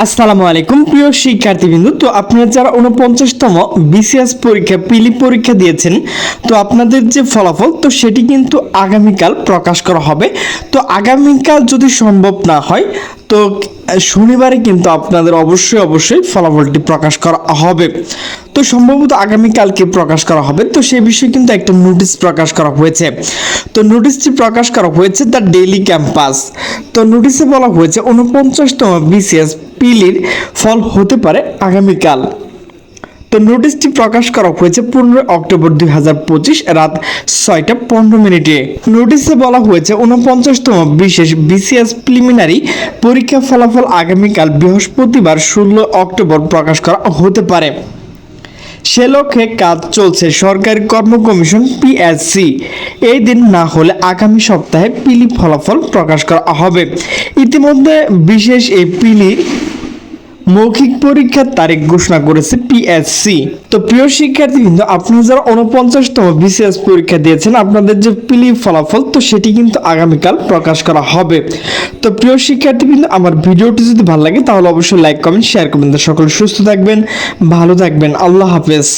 আসসালামু আলাইকুম, প্রিয় শিক্ষার্থীবৃন্দ। তো আপনারা যারা উনপঞ্চাশতম বিসিএস পরীক্ষা, পিলি পরীক্ষা দিয়েছেন, তো আপনাদের যে ফলাফল, তো সেটি কিন্তু আগামীকাল প্রকাশ করা হবে। তো আগামীকাল যদি সম্ভব না হয়, তো শনিবারে কিন্তু আপনাদের অবশ্যই অবশ্যই ফলাফলটি প্রকাশ করা হবে। তো সম্ভবত আগামীকালকে প্রকাশ করা হবে। তো সেই বিষয়ে কিন্তু একটা নোটিশ প্রকাশ করা হয়েছে। তো নোটিশটি প্রকাশ করা হয়েছে দ্য ডেইলি ক্যাম্পাস। তো নোটিশে বলা হয়েছে উনপঞ্চাশতম বিসিএস পিলির ফল হতে পারে আগামীকাল। তো নোটিশটি প্রকাশ করা হয়েছে পনেরোই অক্টোবর দুই হাজার পঁচিশ রাত ছয়টা পনেরো মিনিটে। নোটিশে বলা হয়েছে উনপঞ্চাশতম বিশেষ বিসিএস প্রিলিমিনারি পরীক্ষা ফলাফল আগামীকাল বৃহস্পতিবার ষোলো অক্টোবর প্রকাশ করা হতে পারে। সে লক্ষ্যে কাজ চলছে সরকারি কর্ম কমিশন পিএসসি এই দিন না হলে আগামী সপ্তাহে পিলি ফলাফল প্রকাশ করা হবে। ইতিমধ্যে বিশেষ এই পিলি মৌখিক পরীক্ষার তারিখ ঘোষণা করেছে পিএসসি তো প্রিয় শিক্ষার্থী কিন্তু আপনারা যারা উনপঞ্চাশতম বিসিএস পরীক্ষা দিয়েছেন, আপনাদের যে পিলি ফলাফল, তো সেটি কিন্তু আগামীকাল প্রকাশ করা হবে। তো প্রিয় শিক্ষার্থী কিন্তু আমার ভিডিওটি যদি ভালো লাগে, তাহলে অবশ্যই লাইক কমেন্ট শেয়ার করবেন। সকল সকলে সুস্থ থাকবেন, ভালো থাকবেন। আল্লাহ হাফেজ।